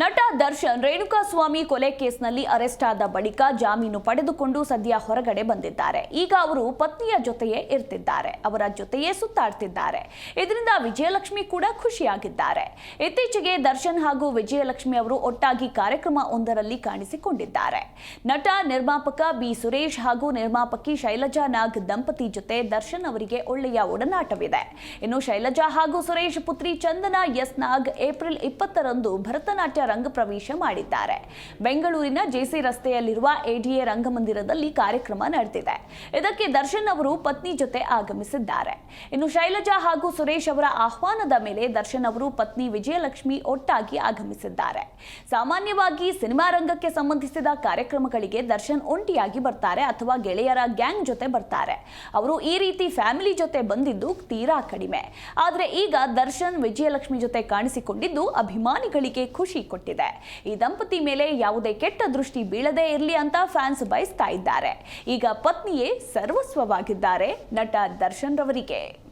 ನಟ ದರ್ಶನ್ ರೇಣುಕಾಸ್ವಾಮಿ ಕೊಲೆ ಕೇಸ್ನಲ್ಲಿ ಅರೆಸ್ಟ್ ಆದ ಬಳಿಕ ಜಾಮೀನು ಪಡೆದುಕೊಂಡು ಸದ್ಯ ಹೊರಗಡೆ ಬಂದಿದ್ದಾರೆ. ಈಗ ಅವರು ಪತ್ನಿಯ ಜೊತೆಯೇ ಇರ್ತಿದ್ದಾರೆ. ಅವರ ಜೊತೆಯೇ ಸುತ್ತಾಡ್ತಿದ್ದಾರೆ. ಇದರಿಂದ ವಿಜಯಲಕ್ಷ್ಮಿ ಕೂಡ ಖುಷಿಯಾಗಿದ್ದಾರೆ. ಇತ್ತೀಚೆಗೆ ದರ್ಶನ್ ಹಾಗೂ ವಿಜಯಲಕ್ಷ್ಮಿ ಅವರು ಒಟ್ಟಾಗಿ ಕಾರ್ಯಕ್ರಮ ಒಂದರಲ್ಲಿ ಕಾಣಿಸಿಕೊಂಡಿದ್ದಾರೆ. ನಟ ನಿರ್ಮಾಪಕ ಬಿ ಸುರೇಶ್ ಹಾಗೂ ನಿರ್ಮಾಪಕಿ ಶೈಲಜಾ ನಾಗ್ ದಂಪತಿ ಜೊತೆ ದರ್ಶನ್ ಅವರಿಗೆ ಒಳ್ಳೆಯ ಒಡನಾಟವಿದೆ. ಇನ್ನು ಶೈಲಜಾ ಹಾಗೂ ಸುರೇಶ್ ಪುತ್ರಿ ಚಂದನಾ ಎಸ್ ನಾಗ್ ಏಪ್ರಿಲ್ ಇಪ್ಪತ್ತರಂದು ಭರತನಾಟ್ಯ ರಂಗಪ್ರವೇಶ ಮಾಡಿದ್ದಾರೆ. ಬೆಂಗಳೂರಿನ ಜೆಸಿ ರಸ್ತೆಯಲ್ಲಿರುವ ಎಡಿಎ ರಂಗಮಂದಿರದಲ್ಲಿ ಕಾರ್ಯಕ್ರಮ ನಡೆದಿದೆ. ಇದಕ್ಕೆ ದರ್ಶನ್ ಅವರು ಪತ್ನಿ ಜೊತೆ ಆಗಮಿಸಿದ್ದಾರೆ. ಇನ್ನು ಶೈಲಜಾ ಹಾಗೂ ಸುರೇಶ್ ಅವರ ಆಹ್ವಾನದ ಮೇಲೆ ದರ್ಶನ್ ಅವರು ಪತ್ನಿ ವಿಜಯಲಕ್ಷ್ಮಿ ಒಟ್ಟಾಗಿ ಆಗಮಿಸಿದ್ದಾರೆ. ಸಾಮಾನ್ಯವಾಗಿ ಸಿನಿಮಾ ರಂಗಕ್ಕೆ ಸಂಬಂಧಿಸಿದ ಕಾರ್ಯಕ್ರಮಗಳಿಗೆ ದರ್ಶನ್ ಒಂಟಿಯಾಗಿ ಬರ್ತಾರೆ ಅಥವಾ ಗೆಳೆಯರ ಗ್ಯಾಂಗ್ ಜೊತೆ ಬರ್ತಾರೆ. ಅವರು ಈ ರೀತಿ ಫ್ಯಾಮಿಲಿ ಜೊತೆ ಬಂದಿದ್ದು ತೀರಾ ಕಡಿಮೆ. ಆದರೆ ಈಗ ದರ್ಶನ್ ವಿಜಯಲಕ್ಷ್ಮಿ ಜೊತೆ ಕಾಣಿಸಿಕೊಂಡಿದ್ದು ಅಭಿಮಾನಿಗಳಿಗೆ ಖುಷಿ ಕೊಟ್ಟಿದೆ. ಈ ದಂಪತಿ ಮೇಲೆ ಯಾವುದೇ ಕೆಟ್ಟ ದೃಷ್ಟಿ ಬೀಳದೇ ಇರಲಿ ಅಂತ ಫ್ಯಾನ್ಸ್ ಬಯಸ್ತಾ ಇದ್ದಾರೆ. ಈಗ ಪತ್ನಿಯೇ ಸರ್ವಸ್ವವಾಗಿದ್ದಾರೆ ನಟ ದರ್ಶನ್ ರವರಿಗೆ.